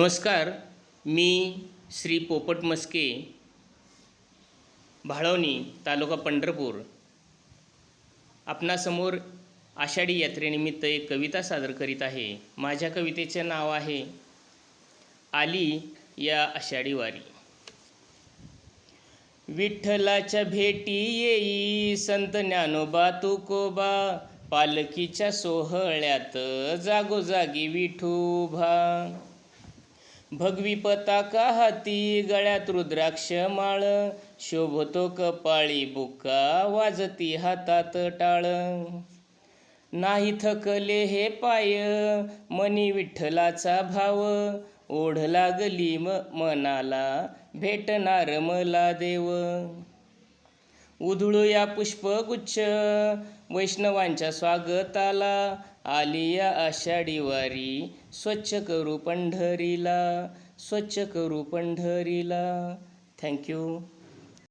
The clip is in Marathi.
नमस्कार मी श्री पोपट मस्के भाळवणी तालुका पंढरपूर. आपणासमोर आषाढी यात्रेनिमित्त एक कविता सादर करीत आहे. माझ्या कवितेचे नाव आहे आली या आषाढी वारी. विठ्ठलाच्या भेटी येई संत ज्ञानोबा तुकोबा पालखीच्या सोहळ्यात जागोजागी विठूभा भगवी पताका हाती गळ्यात रुद्राक्ष माळ. शोभतो कपाळी बुका वाजती हातात टाळ. नाही थकले हे पाय मनी विठ्ठलाचा भाव. ओढ लागली म मनाला भेटणार मला देव. उधळूया पुष्पगुच्छ. वैष्णवांच्या स्वागताला आली या आषाढी वारी स्वच्छ करू पंढरीला स्वच्छ करू पंढरीला. थँक्यू